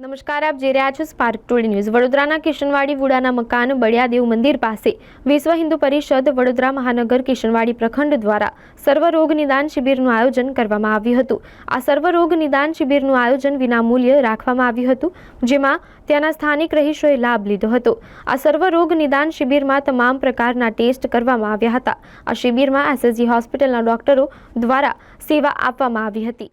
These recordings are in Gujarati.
નમસ્કાર, આપ જોઈ રહ્યા છો સ્પાર્ક ટુડે ન્યૂઝ વડોદરાના કિશનવાડી વુડાના મકાન બળિયાદેવ મંદિર પાસે વિશ્વ હિન્દુ પરિષદ વડોદરા મહાનગર કિશનવાડી પ્રખંડ દ્વારા સર્વરોગ નિદાન શિબિરનું આયોજન કરવામાં આવ્યું હતું. આ સર્વરોગ નિદાન શિબિરનું આયોજન વિનામૂલ્યે રાખવામાં આવ્યું હતું, જેમાં ત્યાંના સ્થાનિક રહીશોએ લાભ લીધો હતો. આ સર્વરોગ નિદાન શિબિરમાં તમામ પ્રકારના ટેસ્ટ કરવામાં આવ્યા હતા. આ શિબિરમાં એસએસજી હોસ્પિટલના ડોક્ટરો દ્વારા સેવા આપવામાં આવી હતી.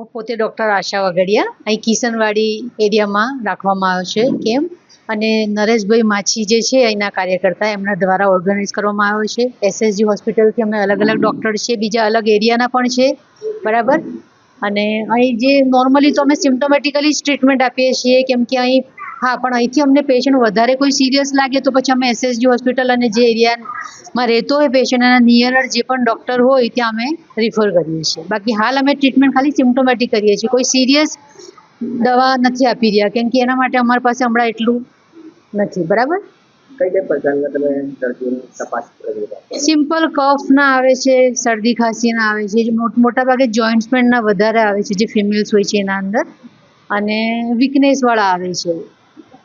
હું પોતે ડૉક્ટર આશા વગડિયા. અહીં કિશનવાડી એરિયામાં રાખવામાં આવ્યો છે કેમ અને નરેશભાઈ માછી જે છે અહીંના કાર્યકર્તા, એમના દ્વારા ઓર્ગેનાઇઝ કરવામાં આવ્યો છે. એસએસજી હોસ્પિટલથી અમે અલગ અલગ ડૉક્ટર છે, બીજા અલગ એરિયાના પણ છે. બરાબર? અને અહીં જે નોર્મલી તો અમે સિમ્ટોમેટિકલી જ ટ્રીટમેન્ટ આપીએ છીએ, કેમ કે અહીં હા પણ અહીંથી અમને પેશન્ટ વધારે કોઈ સિરિયસ લાગે તો પછી અમે એસએસજી હોસ્પિટલ અને જે એરિયામાં રહેતો હોય પેશન્ટ એના નિયર જે પણ ડૉક્ટર હોય ત્યાં અમે રિફર કરીએ છીએ. બાકી હાલ અમે ટ્રીટમેન્ટ ખાલી સિમ્ટોમેટિક કરીએ છીએ. કોઈ સિરિયસ દવા નથી આપી રહ્યા કેમ કે એના માટે અમારી પાસે હમણાં એટલું નથી. બરાબર? સિમ્પલ કફના આવે છે શરદી ખાંસીના આવે છે જે મોટ મોટા ભાગે જોઈન્ટ્સ પેનના વધારે આવે છે જે ફિમેલ્સ હોય છે એના અંદર. અને વીકનેસવાળા આવે છે.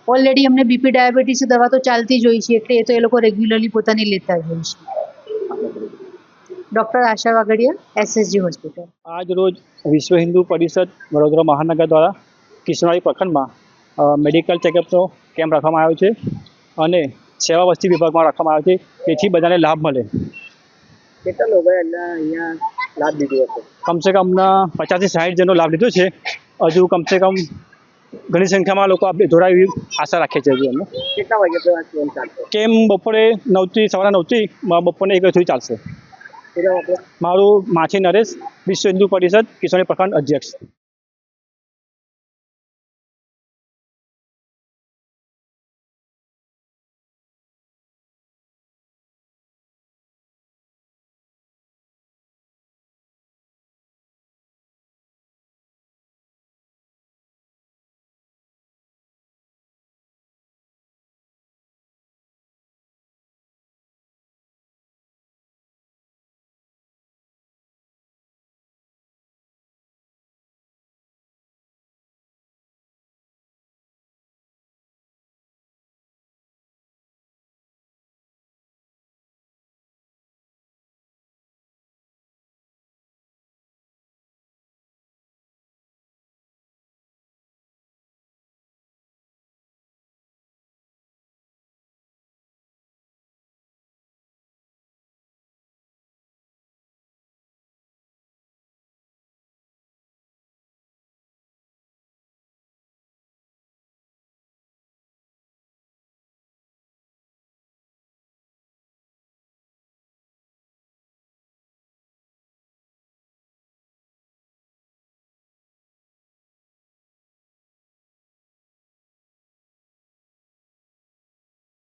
ઓલરેડી અમને બીપી ડાયાબિટીસ દવા તો ચાલતી જ હોય છે એટલે એ તો એ લોકો રેગ્યુલરલી પોતાની લેતા જ હોય છે. Doctor Asha Vagadiya SSG hospital આજ રોજ વિશ્વ હિન્દુ પરિષદ વડોદરા મહાનગર દ્વારા કિશનવાડી પ્રખંડમાં મેડિકલ ચેકઅપનો કેમ્પ રાખવામાં આવ્યો છે અને સેવા વસ્તી વિભાગમાં રાખવામાં આવ્યો છે. તેથી બધાને લાભ મળે. કેટલા લોકોએ અહીંયા લાભ લીધો હતો કમસે કમ પચાસથી સાઠ જણનો લાભ લીધો છે. હજુ કમસે કમ ઘણી સંખ્યામાં લોકો આપણે જોડાવી આશા રાખે છે હજી અમે કેટલા વાગે કેમ બપોરે નવથી સવારે નવથી બપોરને એક સુધી ચાલશે. મારું માછી નરેશ વિશ્વ હિન્દુ પરિષદ કિશોરી પ્રખંડ અધ્યક્ષ.